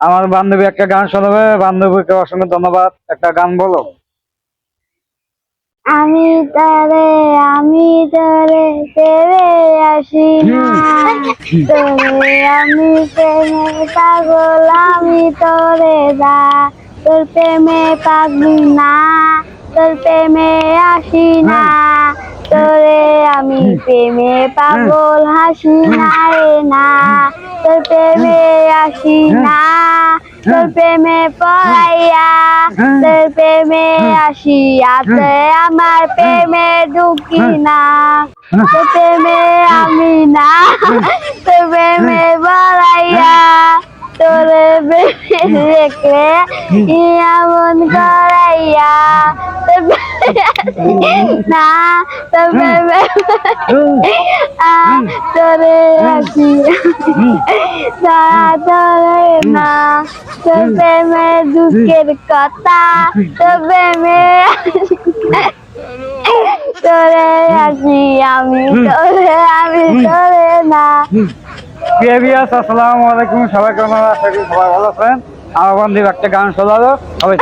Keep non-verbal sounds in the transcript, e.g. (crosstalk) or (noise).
আমার বান্ধবী একটা গান শোনাবে। বান্ধবীকে অসংখ্য ধন্যবাদ। একটা গান বলো। আমি তারে আমি তারে তেরে আসি আমি প্রেমে পাগল, আমি দা তোর প্রেমে পাগলি না। তোর প্রেমে আসি না। আমি প্রেমে পাগল, হাসি না রে না। তোর প্রেমে আসি না। তোর প্রেমে পড়াইয়া। তোর প্রেমে আসি আসিয়াতে আমার প্রেমে ঢুকি না। তোর প্রেমে আমি না। তোর প্রেমে বড়াইয়া তোর প্রেমে রেখে এমন আসি (laughs) না আ তোরে তারা না তোর প্রেমে দুঃখের কথা তোর প্রেমে তোরে আসি আমি তোরে আমি তোরে না। আসসালামু আলাইকুম। সবাই কেমন আছেন? সবাই ভালো আছেন। আমার বান্ধবী একটা গান শোনালো সবাই।